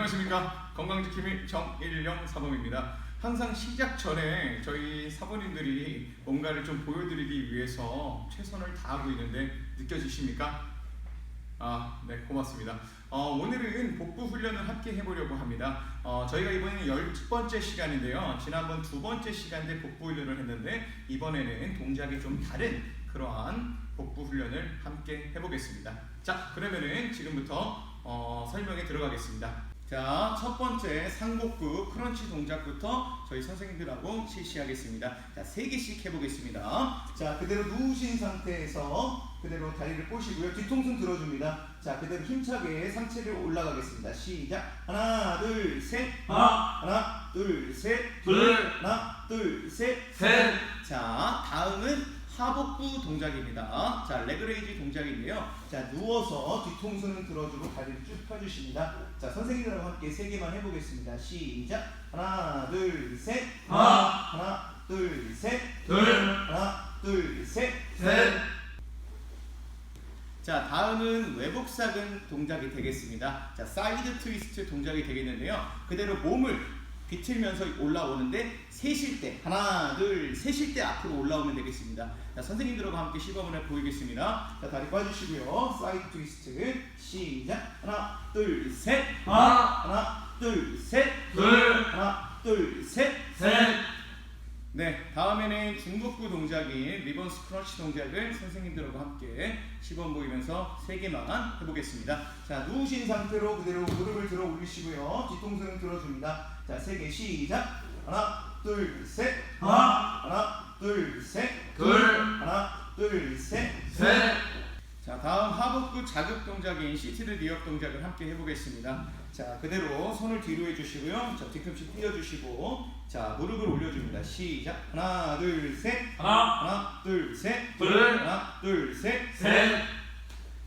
안녕하십니까 건강지킴이 정일영 사범입니다. 항상 시작 전에 저희 사범님들이 뭔가를 좀 보여드리기 위해서 최선을 다하고 있는데 느껴지십니까? 아, 네, 고맙습니다. 어, 오늘은 복부 훈련을 함께 해보려고 합니다. 어, 저희가 이번에는 열 번째 시간인데요. 지난번 두 번째 시간 때 복부 훈련을 했는데 이번에는 동작이 좀 다른 그러한 복부 훈련을 함께 해보겠습니다. 자, 그러면은 지금부터 어, 설명에 들어가겠습니다. 자, 첫 번째 상복부 크런치 동작부터 저희 선생님들하고 실시하겠습니다. 자, 세 개씩 해보겠습니다. 자, 그대로 누우신 상태에서 그대로 다리를 꼬시고요. 뒤통수 들어줍니다. 자, 그대로 힘차게 상체를 올라가겠습니다. 시작. 하나, 둘, 셋. 하나, 하나, 둘, 셋. 둘, 하나, 둘, 셋. 셋, 자, 다음은 하복부 동작입니다. 자, 레그레이즈 동작인데요. 자, 누워서 뒤통수는 들어주고 다리를 쭉 펴주십니다. 자, 선생님들하고 함께 세 개만 해보겠습니다. 시작. 하나, 둘, 셋. 하나, 하나, 둘, 셋. 둘, 하나, 둘, 셋. 셋, 자, 다음은 외복사근 동작이 되겠습니다. 자, 사이드 트위스트 동작이 되겠는데요. 그대로 몸을 비틀면서 올라오는데 세실 때 하나, 둘, 세실 때 앞으로 올라오면 되겠습니다. 자, 선생님들과 함께 시범을 해 보이겠습니다. 자, 다리 꽈주시고요. 사이드 트위스트 시작. 하나, 둘, 셋. 하나, 하나, 둘, 셋. 둘, 하나, 둘, 셋. 셋, 네, 다음에는 중복부 동작인 리버스 크러치 동작을 선생님들하고 함께 시범 보이면서 세 개만 해보겠습니다. 자, 누우신 상태로 그대로 무릎을 들어 올리시고요. 뒤통수는 들어줍니다. 자, 세개 시작. 하나, 둘, 셋. 하나, 하나, 둘, 셋. 둘, 하나, 둘, 셋. 셋, 자, 다음 하복부 자극 동작인 시티드 리업 동작을 함께 해보겠습니다. 자, 그대로 손을 뒤로 해주시고요. 자, 뒤꿈치 띄워주시고, 자, 무릎을 올려줍니다. 시작. 하나, 둘, 셋. 하나, 하나, 둘, 셋. 둘, 하나, 둘, 셋. 셋,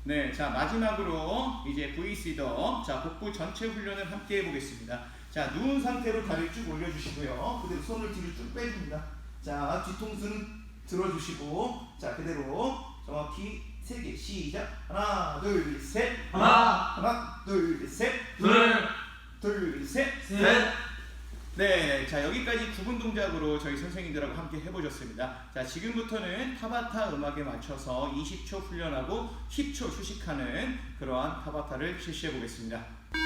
네, 자 마지막으로 이제 V 시더, 자 복부 전체 훈련을 함께 해보겠습니다. 자 누운 상태로 다리를 쭉 올려주시고요. 그대로 손을 뒤로 쭉 빼줍니다. 자 뒤통수는 들어주시고, 자 그대로 정확히 세 개 시작. 하나, 둘, 셋. 하나, 하나, 둘, 셋. 둘, 둘, 셋. 셋, 네, 자 여기까지 구분 동작으로 저희 선생님들하고 함께 해보셨습니다. 자 지금부터는 타바타 음악에 맞춰서 20초 훈련하고 10초 휴식하는 그러한 타바타를 실시해 보겠습니다.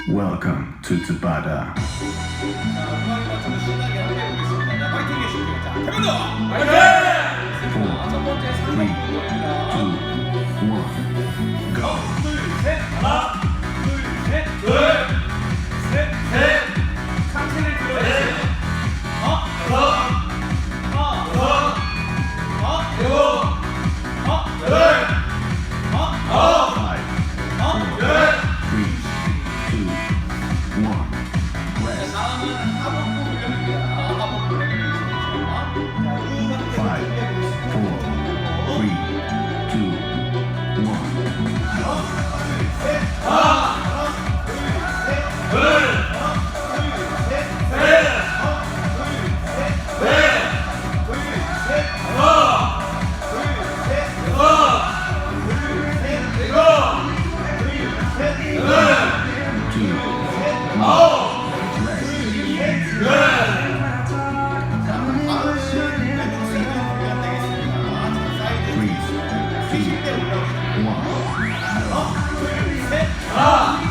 Welcome to Tabata. 자 음악에 맞춰서 신나게 함께 해보겠습니다. 자 파이팅 해주시고요. 자 태권도! 화이팅! 자, 첫 번째 Three, 상복부입니다. two, one, go. 아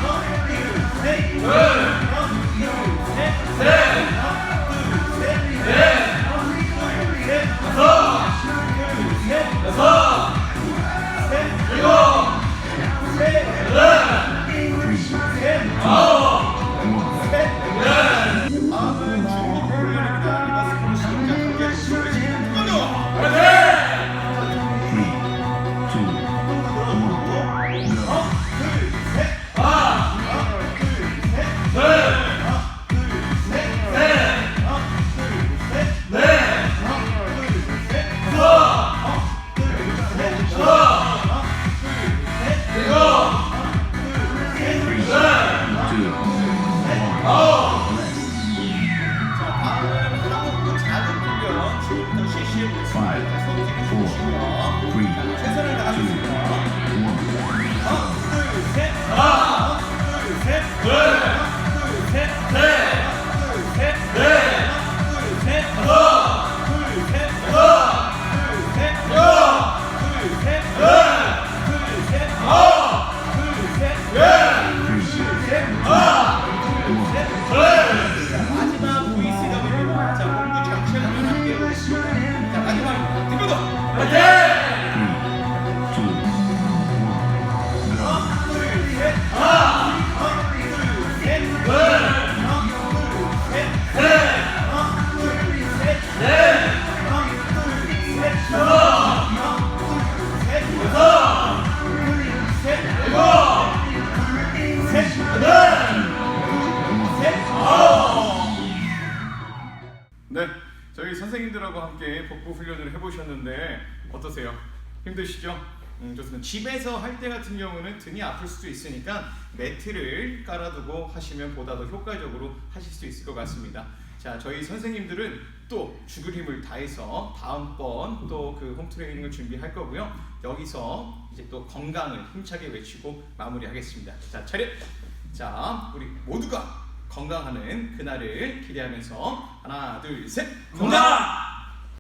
둘, 셋. 훈련을 해보셨는데 어떠세요? 힘드시죠? 음, 좋습니다. 집에서 할 때 같은 경우는 등이 아플 수도 있으니까 매트를 깔아두고 하시면 보다 더 효과적으로 하실 수 있을 것 같습니다. 자, 저희 선생님들은 또 죽을 힘을 다해서 다음번 또 그 홈트레이닝을 준비할 거고요. 여기서 이제 또 건강을 힘차게 외치고 마무리하겠습니다. 자, 차렷! 자, 우리 모두가 건강하는 그날을 기대하면서 하나, 둘, 셋! 건강!